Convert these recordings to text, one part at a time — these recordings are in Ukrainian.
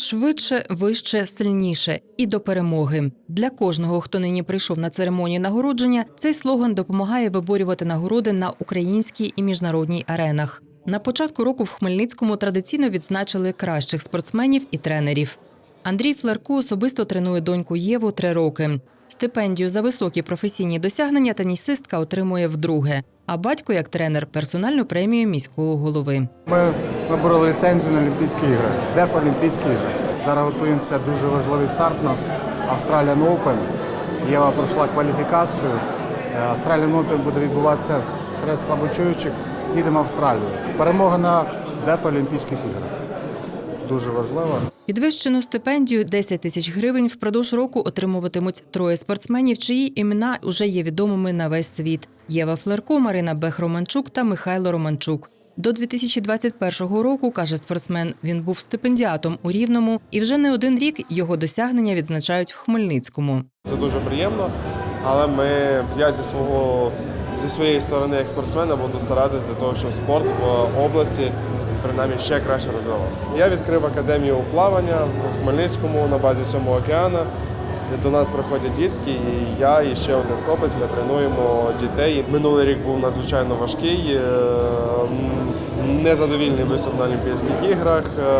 Швидше, вище, сильніше і до перемоги для кожного, хто нині прийшов на церемонію нагородження. Цей слоган допомагає виборювати нагороди на українській і міжнародній аренах. На початку року в Хмельницькому традиційно відзначили кращих спортсменів і тренерів. Андрій Флерко особисто тренує доньку Єву три роки. Стипендію за високі професійні досягнення тенісистка отримує вдруге. А батько, як тренер, персональну премію міського голови. Ми вибороли ліцензію на Олімпійські ігри. Деф Олімпійські ігри. Зараз готуємося дуже важливий старт у нас Australian Open. Єва пройшла кваліфікацію. Е, Australian Open буде відбуватися серед слабочуючих. Їдемо в Австралію. Перемога на Деф Олімпійських іграх. Дуже важливо. Підвищену стипендію 10 тисяч гривень впродовж року отримуватимуть троє спортсменів, чиї імена вже є відомими на весь світ: Єва Флерко, Марина Бех-Романчук та Михайло Романчук. До 2021 року, каже спортсмен, він був стипендіатом у Рівному, і вже не один рік його досягнення відзначають в Хмельницькому. Це дуже приємно, але ми, я зі свого зі своєї сторони, як спортсмена, буду старатись для того, щоб спорт в області принаймні ще краще розвивався. Я відкрив академію плавання в Хмельницькому на базі сьомого океану. До нас приходять дітки, і я і ще один хлопець. Ми тренуємо дітей. Минулий рік був надзвичайно важкий, е, незадовільний виступ на Олімпійських іграх, е,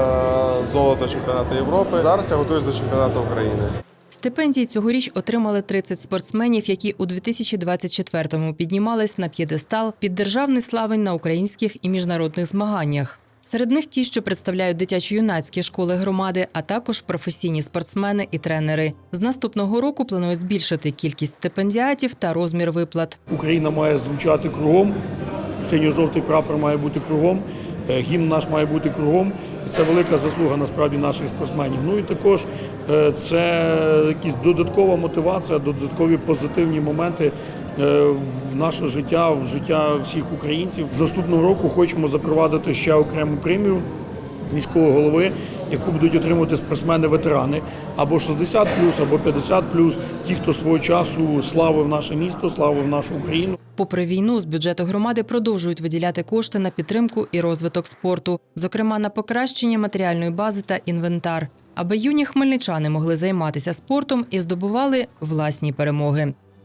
золото чемпіонату Європи. Зараз я готуюсь до чемпіонату України. Стипендії цьогоріч отримали 30 спортсменів, які у 2024-му піднімались на п'єдестал під державний славень на українських і міжнародних змаганнях. Серед них ті, що представляють дитячо-юнацькі школи громади, а також професійні спортсмени і тренери. З наступного року планують збільшити кількість стипендіатів та розмір виплат. Україна має звучати кругом, синьо-жовтий прапор має бути кругом, е, гімн наш має бути кругом. Це велика заслуга насправді наших спортсменів. Ну і також е, це якась додаткова мотивація, додаткові позитивні моменти в наше життя, в життя всіх українців. З наступного року хочемо запровадити ще окрему премію міського голови, яку будуть отримувати спортсмени-ветерани або 60 або 50 ті, хто свого часу славив наше місто, славив нашу Україну. Попри війну, з бюджету громади продовжують виділяти кошти на підтримку і розвиток спорту, зокрема на покращення матеріальної бази та інвентар, аби юні хмельничани могли займатися спортом і здобували власні перемоги.